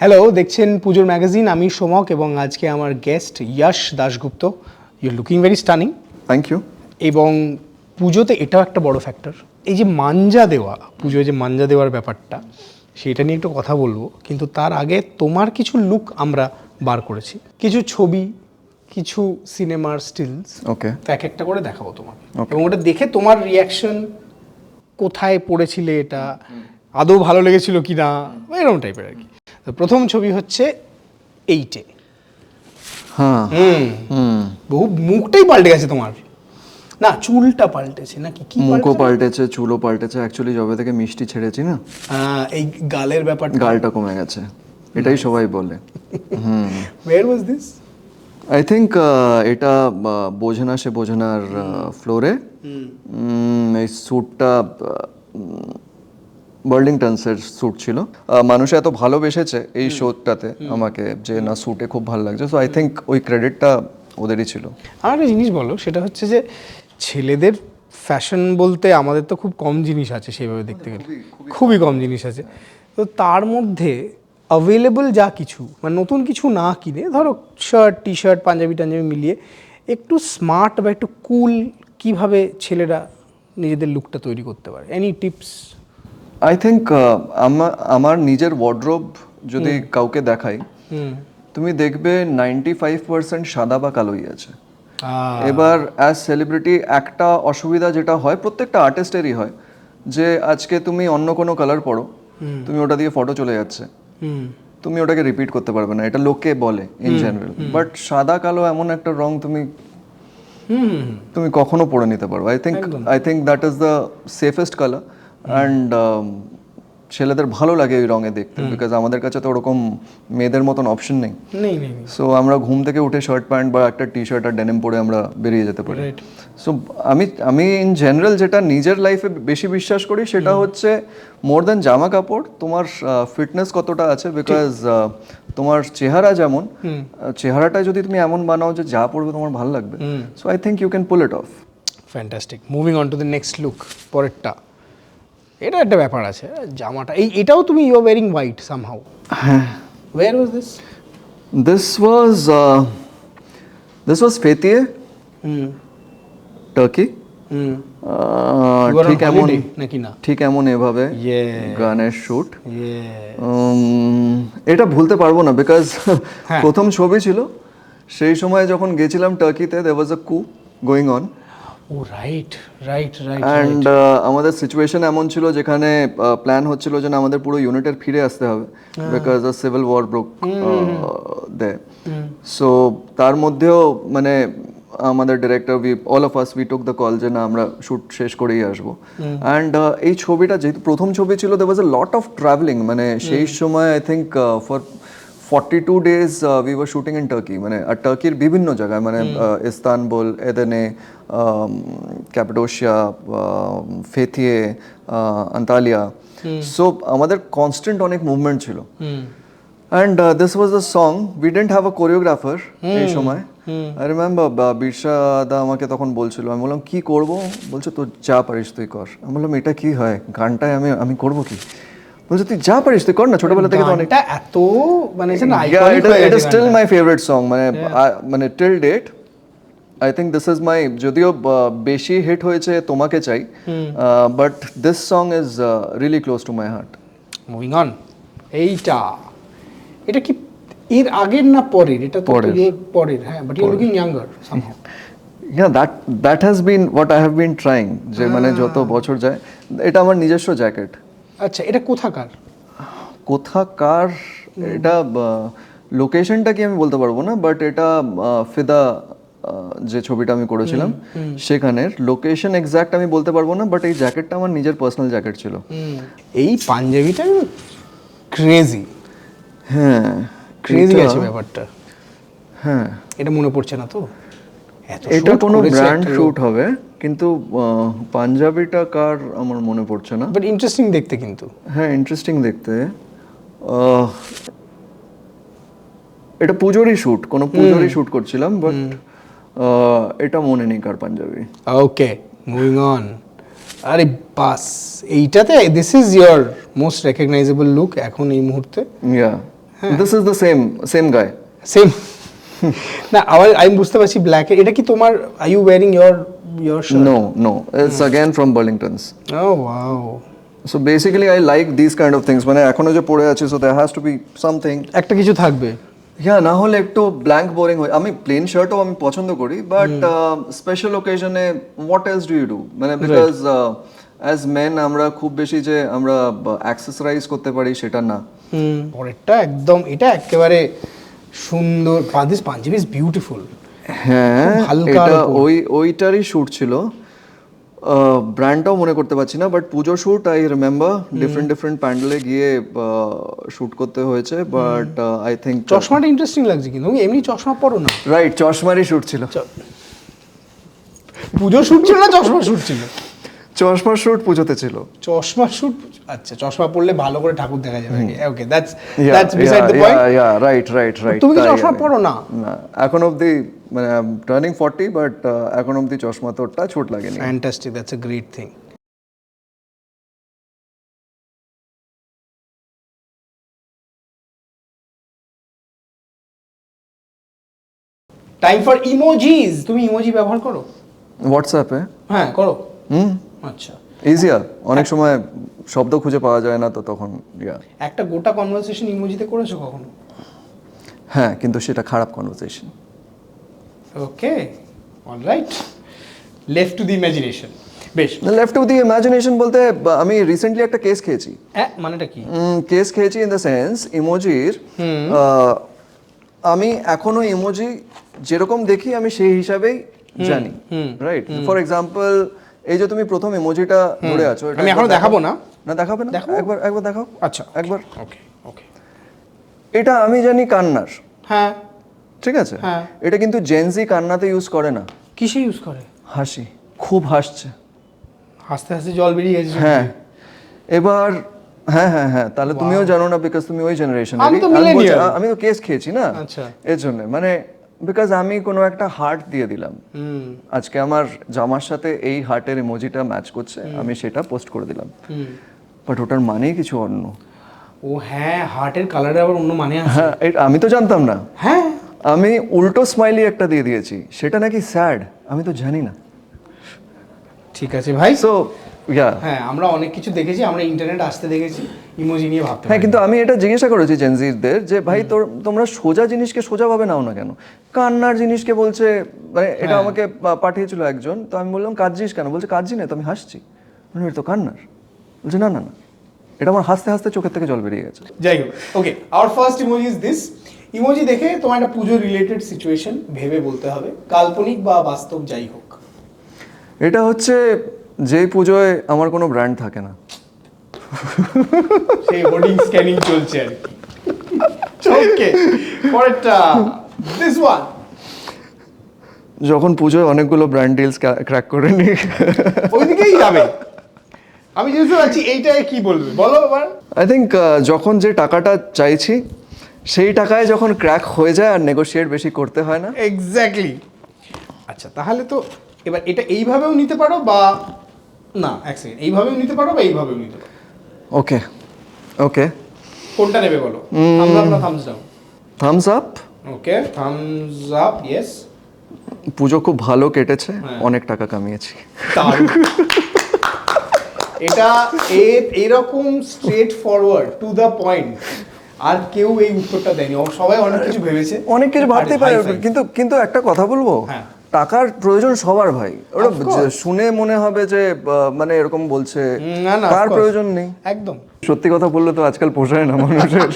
Hello দেখছেন পুজোর magazine আমি সোমক এবং আজকে আমার guest Yash Dasgupta. You looking very stunning thank you এবং পুজোতে এটাও একটা বড় ফ্যাক্টর এই যে মাঞ্জা দেওয়া পুজোয় যে মাঞ্জা দেওয়ার ব্যাপারটা সেটা নিয়ে একটু কথা বলব কিন্তু তার আগে তোমার কিছু লুক আমরা বার করেছি। কিছু ছবি কিছু সিনেমার স্টিলস ওকে এক একটা করে দেখাবো তোমাকে। এবং ওটা দেখে তোমার রিয়াকশন কোথায় পড়েছিলে এটা? আদৌ ভালো লেগেছিল কি না এরকম টাইপের আর কি। তো প্রথম ছবি হচ্ছে এইটে। হ্যাঁ। হুম। হুম। বহু মুখটাই পাল্টে গেছে তোমার। না চুলটা পাল্টেছে নাকি? কি মুখও পাল্টেছে? চুলও পাল্টেছে। অ্যাকচুয়ালি যবে থেকে মিষ্টি ছেড়েছি না এই গালের ব্যাপারটা। গালটা কমে গেছে। এটাই সবাই বলে। Where was this I think এটা বোঝে না সে বোঝে ফ্লোরে এই স্যুটটা বার্লিংটনসের স্যুট ছিল। মানুষ এত ভালোবেসেছে এই শোটাতে আমাকে যে না স্যুটে খুব ভালো লাগছে। সো আই থিঙ্ক ওই ক্রেডিটটা ওদেরই ছিল। আর একটা জিনিস বলো সেটা হচ্ছে যে ছেলেদের ফ্যাশন বলতে আমাদের তো খুব কম জিনিস আছে সেইভাবে দেখতে গেলে। খুবই কম। জিনিস আছে। তো তার মধ্যে অ্যাভেলেবল যা কিছু মানে নতুন কিছু না কিনে ধরো শার্ট টি শার্ট পাঞ্জাবি টাঞ্জাবি মিলিয়ে একটু স্মার্ট বা একটু কুল কীভাবে ছেলেরা নিজেদের লুকটা তৈরি করতে পারে? এনি টিপস আই থিঙ্ক আমার নিজের ওয়ার্ড্রোব যদি কাউকে দেখাই তুমি দেখবে নাইনটি ফাইভ পার্সেন্ট সাদা বা কালোই আছে। এবার অ্যাজ সেলিব্রিটি একটা অসুবিধা যেটা হয় প্রত্যেকটা আর্টিস্টেরই হয় যে আজকে তুমি অন্য কোনো কালার পড়ো তুমি ওটা দিয়ে ফটো চলে যাচ্ছে। তুমি ওটাকে রিপিট করতে পারবে না এটা লোকে বলে ইন জেনারেল বাট সাদা কালো এমন একটা রং তুমি তুমি কখনো পরে নিতে পারো। I think I think that is the safest colour and um, ছেলেদের ভালো লাগে ওই রঙে দেখতে বিকজ আমাদের কাছে তো ওরকম মেয়েদের মতন অপশন নেই। সো আমরা ঘুম থেকে উঠে শার্ট প্যান্ট বা একটা টি শার্ট আর ডেনিম পরে আমরা বেরিয়ে যেতে পারি। সো আমি আমি ইন জেনারেল যেটা নিজের লাইফে বেশি বিশ্বাস করি সেটা হচ্ছে মোর দেন জামা কাপড় তোমার ফিটনেস কতটা আছে বিকজ তোমার চেহারা যেমন চেহারাটা যদি তুমি এমন বানাও যে যা পড়বে তোমার ভালো লাগবে। So I think you can pull it off fantastic moving on to the next look পরেরটা। এটা একটা ব্যাপার আছে জামাটা এই এটাও তুমি you are wearing white somehow where was this this was this was Fethiye hmm. Turkey ঠিক এমন নাকি না? ঠিক এমন এভাবে গানের উম, এটা ভুলতে পারব না বিকজ প্রথম ছবি ছিল সেই সময় যখন গেছিলাম টার্কিতে there was a coup going on oh right right right and আমাদের সিচুয়েশন এমন ছিল যেখানে প্ল্যান হচ্ছিল যে আমাদের পুরো ইউনিটের ফিরে আসতে হবে because a civil war broke there so তার মধ্যেও মানে আমাদের director we all of us we took the call যে না আমরা শ্যুট শেষ করেই আসব। অ্যান্ড এই ছবিটা যেহেতু প্রথম ছবি ছিল there was a lot of travelling মানে সেই সময় I think for forty two days we were shooting in Turkey মানে টার্কির বিভিন্ন জায়গায় মানে ইস্তানবুল এদেনে ক্যাপাডোশিয়া ফেথিয়ে আন্তালিয়া সো আমাদের কনস্ট্যান্ট অনেক মুভমেন্ট ছিল। And this was a song we didn't have a choreographer এই সময়। আই রিমেম্বার বিরসা দা আমাকে তখন বলছিল আমি বললাম কি করব? বলছে তো যা পারিস তুই কর। আমি বললাম এটা কি হয়? গানটায় আমি আমি করব কি? বলছে তুই যা পারিস তুই কর না ছোটবেলা থেকে তো অনেক এত মানে এটা হয়ে it is my মানে মানে till date I think this is my যদিও বেশি হিট হয়েছে তোমাকে চাই but this song is really close to my heart moving on এইটা এটা কি এর আগের না পরের? এটা তো পরের। পরের হ্যাঁ but you looking younger somehow yeah that that has been what i have been trying যে মানে যত বছর যায় এটা আমার নিজস্ব জ্যাকেট আচ্ছা এটা কোথাকার? কোথাকার এটা লোকেশনটা কি আমি বলতে পারব না বাট এটা ফিদা যে ছবিটা আমি করেছিলাম সেখানের লোকেশন এক্সাক্ট আমি বলতে পারব না বাট এই জ্যাকেটটা আমার নিজের পার্সোনাল জ্যাকেট ছিল। এই পাঞ্জাবিটা ক্রেজি হ্যাঁ ক্রেজি আছে ব্যাপারটা। হ্যাঁ। এটা মনে পড়ছে না তো? এটা কোনো ব্র্যান্ড শুট হবে। কিন্তু পাঞ্জাবিটা কার আমার মনে পড়ছে না। বাট ইন্টারেস্টিং দেখতে কিন্তু। হ্যাঁ ইন্টারেস্টিং দেখতে। এটা পুজোরই শুট কোনো পুজোরই শুট করছিলাম বাট এটা মনে নেই কার পাঞ্জাবি। ওকে মুভিং অন আরে বাস এইটাতে this is your most recognisable look এখন এই মুহূর্তে। Yeah this is the same same guy same না আবার আমি বুঝতে পারছি ব্ল্যাক এটা কি তোমার I you wearing your your shirt no no it's again from Burlingtons oh wow so basically I like this kind of things মানে এখনও যে পড়ে আছে so there has to be something একটা কিছু থাকবে। হ্যাঁ না হলে একটু ব্ল্যাঙ্ক বোরিং হয়। আমি প্লেন শার্টও আমি পছন্দ করি but special ওকেশনে what else do you do মানে বিকজ অ্যাজ মেন আমরা খুব বেশি যে আমরা অ্যাক্সেসরাইজ করতে পারি সেটা না। পরেরটা একদম এটা একেবারে সুন্দর দিস পাঞ্জাবি ইজ বিউটিফুল হ্যাঁ এটা ওই ওইটারই শ্যুট ছিল। ব্র্যান্ডটাও মনে করতে পারছি না but puja shoot I remember different different প্যান্ডেলে গিয়ে শ্যুট করতে হয়েছে বাট আই থিঙ্ক চশমাটা ইন্টারেস্টিং লাগছে কিন্তু এমনি চশমা পরো না। রাইট চশমারই শ্যুট ছিল। পুজো শুট ছিল না চশমা শুট ছিল? চশমার শ্যুট পুজোতে ছিল। চশমা শুট আচ্ছা চশমা পরলে ভালো করে ঠাকুর দেখা যাবে okay that's that's beside the point yeah, right, right, right. তুমি কি চশমা পরো না? এখন অবধি মানে টার্নিং ফর্টি বাট এখন অবধি চশমা তো তোরটা ছোট লাগেনি। Fantastic that's a great thing time for emojis তুমি ইমোজি ব্যবহার করো? হোয়াটসঅ্যাপে হ্যাঁ করো। হুম? আচ্ছা। ইজিয়ার অনেক সময় শব্দ খুঁজে পাওয়া যায় না তো তখন yeah. একটা গোটা কনভারসেশন ইমোজিতে করেছ কখনো? হ্যাঁ কিন্তু সেটা খারাপ conversation okay alright left to the imagination বেশ। লেফট টু দি ইমাজিনেশন বলতে আমি রিসেন্টলি একটা কেস খেয়েছি। হ্যাঁ মানেটা কি? কেস খেয়েছি ইন দ্য সেন্স ইমোজির আমি এখনও ইমোজি যেরকম দেখি আমি সেই হিসাবেই জানি রাইট ফর এক্সাম্পল এই যে তুমি প্রথম ইমোজিটা ধরে আছো এটা আমি এখনও দেখাবো না। না দেখাবে না? একবার একবার দেখাও। আচ্ছা একবার। ওকে ওকে। এটা আমি জানি কান্নার। হ্যাঁ। ঠিক আছে? হ্যাঁ। এটা কিন্তু জেনজি কান্নাতে ইউজ করে না। কিসে ইউজ করে? হাসি। খুব হাসছে। হাসতে হাসতে জল বেরিয়ে গেছে হ্যাঁ। এবার হ্যাঁ হ্যাঁ হ্যাঁ তাহলে তুমিও জানো না বিকজ তুমি ওই জেনারেশন আমি তো millennial। আমি তো কেস খেয়েছি না? আচ্ছা। এর জন্য। মানে বিকজ আমি কোনো একটা হার্ট দিয়ে দিলাম। আজকে আমার জামার সাথে এই হার্টের ইমোজিটা ম্যাচ করছে আমি সেটা পোস্ট করে দিলাম। বাট ওটার মানেই কিছু অন্য। ও হ্যাঁ হার্টের কালারে আবার অন্য মানে আছে। হ্যাঁ আমি তো জানতাম না। হ্যাঁ। আমি উল্টো স্মাইলি একটা দিয়ে দিয়েছি সেটা নাকি স্যাড আমি তো জানি না। ঠিক আছে ভাই। সো হ্যাঁ আমরা অনেক কিছু দেখেছি আমরা ইন্টারনেট আসতে দেখেছি ইমোজি নিয়ে ভাবতে হ্যাঁ কিন্তু আমি এটা জিজ্ঞাসা করেছি জেনজিদের যে ভাই তোর তোমরা সোজা জিনিসকে সোজাভাবে নাও না কেন? কান্নার জিনিসকে বলছে মানে এটা হ্যাঁ। আমাকে পাঠিয়েছিল একজন তো আমি বললাম কাঁদছিস কেন? বলছে কাঁদছি না তো আমি হাসছি। মানে এটা তো কান্নার। বলছে না না না এটা আমার হাসতে হাসতে চোখের থেকে জল বেরিয়ে গেছে। যাই হোক okay our first emoji is this emoji দেখে তোমার একটা পুজো রিলেটেড সিচুয়েশন ভেবে বলতে হবে কাল্পনিক বা বাস্তব যাই হোক। এটা হচ্ছে যেই পুজোয় আমার কোনো ব্র্যান্ড থাকে না। সেই হোর্ডিং স্ক্যানিং চলছে আর কি। ওকে পরেরটা দিস ওয়ান যখন পুজোয় অনেকগুলো ব্র্যান্ড ডিলস ক্র্যাক করে নিই। ওইদিকেই যাবে। আমি বুঝতে পারছি এইটায় কি বলবে? বলো এবার আই থিঙ্ক যখন যে টাকাটা চাইছি সেই টাকায় যখন ক্র্যাক হয়ে যায় আর নেগোশিয়েট বেশি করতে হয় না। এক্স্যাক্টলি আচ্ছা তাহলে তো এবার এটা এইভাবেও নিতে পারো বা না এক সেকেন্ড এইভাবেও নিতে পারো বা এইভাবেও নিতে পারো? ওকে ওকে কোনটা নেবে বলো? থামস আপ না thumbs down thumbs up okay thumbs up yes puja খুব ভালো কেটেছে হ্যাঁ। অনেক টাকা কামিয়েছি। এটা এরকম straightforward to the point আর কেউ এই উত্তরটা দেয়নি। সবাই অনেক কিছু ভেবেছে। অনেক কিছু ভাবতে পারে। কিন্তু কিন্তু একটা কথা বলব? হ্যাঁ। টাকার প্রয়োজন সবার ভাই। ওটা শুনে মনে হবে যে মানে এরকম বলছে না, না, কার প্রয়োজন নেই। একদম। সত্যি কথা বললে তো আজকাল পোষায় না মানুষের।